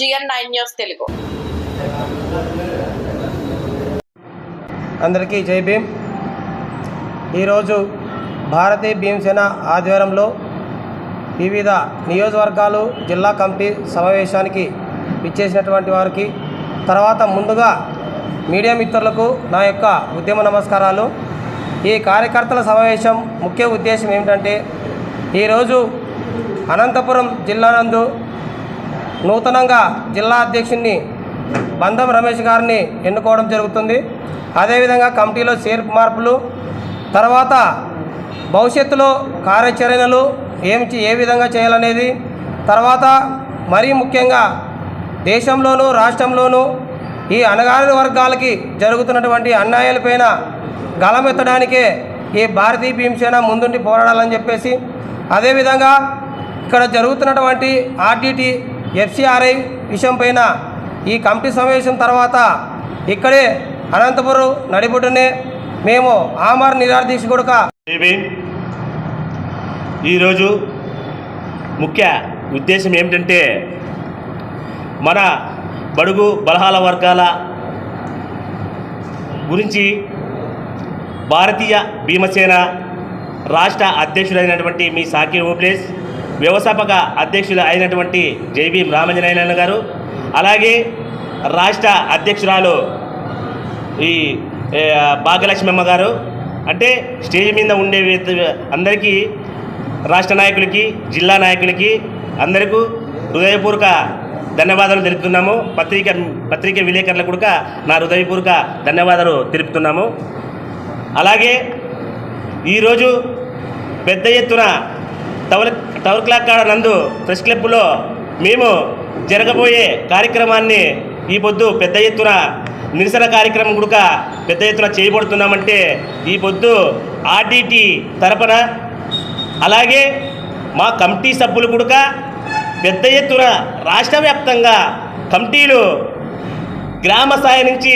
GN nine news Telugu. అందరికీ జై భీమ్. ఈరోజు భారతీయ భీమసేన ఆధ్వర్యంలో వివిధ నియోజకవర్గాలు జిల్లా కమిటీ సమావేశానికి ఇచ్చేసినటువంటి వారికి తర్వాత ముందుగా మీడియా మిత్రులకు నా యొక్క ఉద్యమ నమస్కారాలు. ఈ కార్యకర్తల సమావేశం ముఖ్య ఉద్దేశం ఏమిటంటే ఈరోజు అనంతపురం జిల్లా నందు నూతనంగా జిల్లా అధ్యక్షుడిని బంధం రమేష్ గారిని ఎన్నుకోవడం జరుగుతుంది. అదేవిధంగా కమిటీలో చేర్పు మార్పులు తర్వాత భవిష్యత్తులో కార్యాచరణలు ఏమి ఏ విధంగా చేయాలనేది తర్వాత మరీ ముఖ్యంగా దేశంలోనూ రాష్ట్రంలోనూ ఈ అణగారిన వర్గాలకి జరుగుతున్నటువంటి అన్యాయాలపైన గలమెత్తడానికే ఈ భారతీయ భీమసేన ముందుండి పోరాడాలని చెప్పేసి అదేవిధంగా ఇక్కడ జరుగుతున్నటువంటి ఆర్టీటీ ఎఫ్సిఆర్ఐ విషయం పైన ఈ కమిటీ సమావేశం తర్వాత ఇక్కడే అనంతపురం నడిబొడ్డునే మేము ఆమార్ నిరాదీక్ష కొడుక ఈరోజు ముఖ్య ఉద్దేశం ఏమిటంటే మన బడుగు బలహాల వర్గాల గురించి భారతీయ భీమసేన రాష్ట్ర అధ్యక్షుడైనటువంటి మీ సాకి ఓబ్లేస్ వ్యవస్థాపక అధ్యక్షులు అయినటువంటి జైభీం రామంజనాయన గారు అలాగే రాష్ట్ర అధ్యక్షురాలు ఈ భాగ్యలక్ష్మమ్మ గారు అంటే స్టేజ్ మీద ఉండే అందరికీ రాష్ట్ర నాయకులకి జిల్లా నాయకులకి అందరికీ హృదయపూర్వక ధన్యవాదాలు తెలుపుతున్నాము. పత్రిక పత్రిక విలేకరులకు కూడా నా హృదయపూర్వక ధన్యవాదాలు తెలుపుతున్నాము. అలాగే ఈరోజు పెద్ద ఎత్తున టవర్ టవర్ క్లాక్ కాడ నందు ప్రెస్ క్లబ్లో మేము జరగబోయే కార్యక్రమాన్ని ఈ పొద్దు పెద్ద ఎత్తున నిరసన కార్యక్రమం గుడక పెద్ద ఎత్తున చేయబడుతున్నామంటే ఈ పొద్దు ఆర్డిటి తరపున అలాగే మా కమిటీ సభ్యులు గుడక పెద్ద ఎత్తున రాష్ట్ర వ్యాప్తంగా కమిటీలు గ్రామ స్థాయి నుంచి